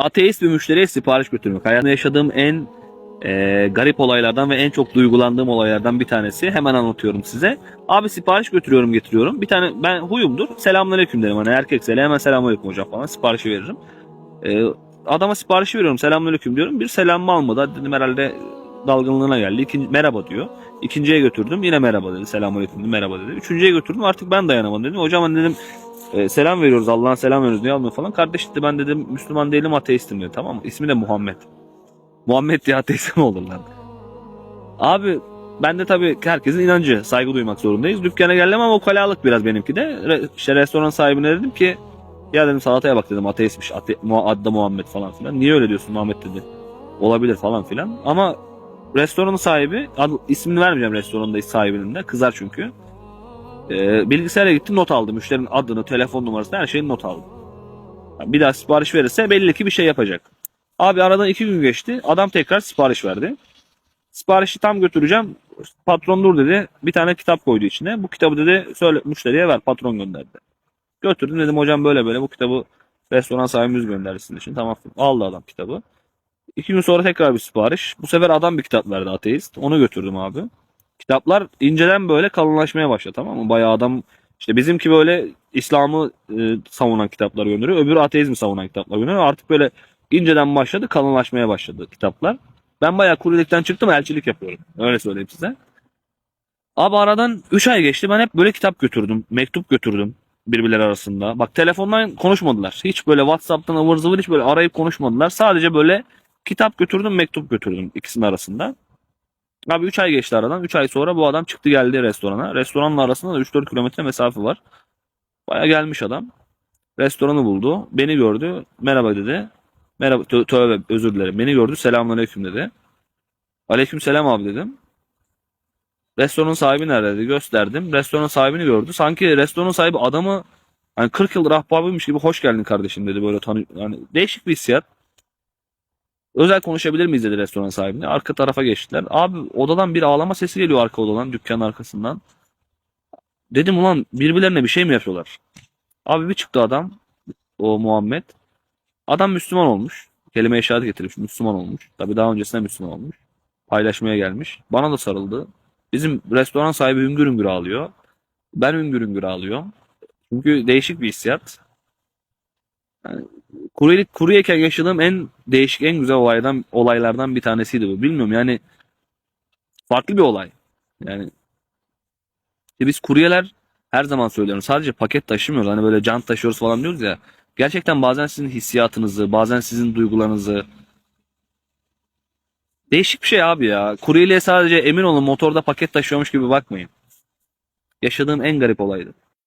ateist bir müşteriye sipariş götürmek. Hayatımda yaşadığım en e, garip olaylardan ve en çok duygulandığım olaylardan bir tanesi. Hemen anlatıyorum size. Abi sipariş götürüyorum getiriyorum. Bir tane ben huyumdur. Selamünaleyküm derim. Hani erkekse hemen selamünaleyküm hocam falan siparişi veririm. E, adama siparişi veriyorum selamünaleyküm diyorum. Bir selamımı almadı. Dedim herhalde dalgınlığına geldi. İkinci, merhaba diyor. İkinciye götürdüm. Yine merhaba dedi. Selamünaleyküm dedi. Merhaba dedi. Üçüncüye götürdüm. Artık ben dayanamadım dedim. Hocam hani dedim e, selam veriyoruz. Allah'ın selam veriyoruz. Niye almıyor falan. Kardeş dedi ben dedim Müslüman değilim ateistim dedi. Tamam mı? İsmi de Muhammed. Muhammed diye ateist mi olur lan? Abi ben de tabii herkesin inancı. Saygı duymak zorundayız. Dükkana geldim ama o kalalık biraz benimki de. Re, işte restoran sahibine dedim ki ya dedim salataya bak dedim ateistmiş. Ate, Mu- adı da Muhammed falan filan. Niye öyle diyorsun Muhammed dedi. Olabilir falan filan. Ama restoranın sahibi adı, ismini vermeyeceğim restoranın sahibinin de. Kızar çünkü. Ee, bilgisayara gittim not aldım. Müşterinin adını, telefon numarasını her şeyini not aldım. Bir daha sipariş verirse belli ki bir şey yapacak. Abi aradan iki gün geçti. Adam tekrar sipariş verdi. Siparişi tam götüreceğim. Patron dur dedi. Bir tane kitap koydu içine. Bu kitabı dedi söyle müşteriye ver patron gönderdi. Götürdüm dedim hocam böyle böyle bu kitabı restoran sahibimiz gönderdi sizin için. Tamam aldı adam kitabı. İki gün sonra tekrar bir sipariş. Bu sefer adam bir kitap verdi ateist. Onu götürdüm abi. Kitaplar inceden böyle kalınlaşmaya başladı tamam mı? Bayağı adam işte bizimki böyle İslam'ı e, savunan kitaplar gönderiyor. Öbürü ateizmi savunan kitaplar gönderiyor. Artık böyle inceden başladı kalınlaşmaya başladı kitaplar. Ben bayağı kuryelikten çıktım elçilik yapıyorum. Öyle söyleyeyim size. Abi aradan 3 ay geçti. Ben hep böyle kitap götürdüm. Mektup götürdüm birbirleri arasında. Bak telefondan konuşmadılar. Hiç böyle Whatsapp'tan ıvır zıvır hiç böyle arayıp konuşmadılar. Sadece böyle kitap götürdüm mektup götürdüm ikisinin arasında. Abi 3 ay geçti aradan. 3 ay sonra bu adam çıktı geldi restorana. Restoranla arasında da 3-4 kilometre mesafe var. Baya gelmiş adam. Restoranı buldu. Beni gördü. Merhaba dedi. Merhaba tö- tövbe özür dilerim. Beni gördü. Selamünaleyküm dedi. Aleyküm selam abi dedim. Restoranın sahibi nerede. Gösterdim. Restoranın sahibini gördü. Sanki restoranın sahibi adamı hani 40 yıldır ahbabıymış gibi hoş geldin kardeşim dedi böyle tanı yani değişik bir hissiyat. Özel konuşabilir miyiz dedi restoran sahibine. Arka tarafa geçtiler. Abi odadan bir ağlama sesi geliyor arka odadan dükkanın arkasından. Dedim ulan birbirlerine bir şey mi yapıyorlar? Abi bir çıktı adam o Muhammed. Adam Müslüman olmuş. Kelime-i şehadet getirmiş. Müslüman olmuş. Tabii daha öncesinde Müslüman olmuş. Paylaşmaya gelmiş. Bana da sarıldı. Bizim restoran sahibi hüngür hüngür ağlıyor. Ben hüngür hüngür ağlıyorum. Çünkü değişik bir hissiyat. Yani kuryelik, kuryeyken yaşadığım en değişik, en güzel olaydan olaylardan bir tanesiydi bu. Bilmiyorum yani farklı bir olay. Yani işte biz kuryeler her zaman söylüyorum sadece paket taşımıyoruz. Hani böyle can taşıyoruz falan diyoruz ya. Gerçekten bazen sizin hissiyatınızı, bazen sizin duygularınızı değişik bir şey abi ya. Kuryeliğe sadece emin olun motorda paket taşıyormuş gibi bakmayın. Yaşadığım en garip olaydı.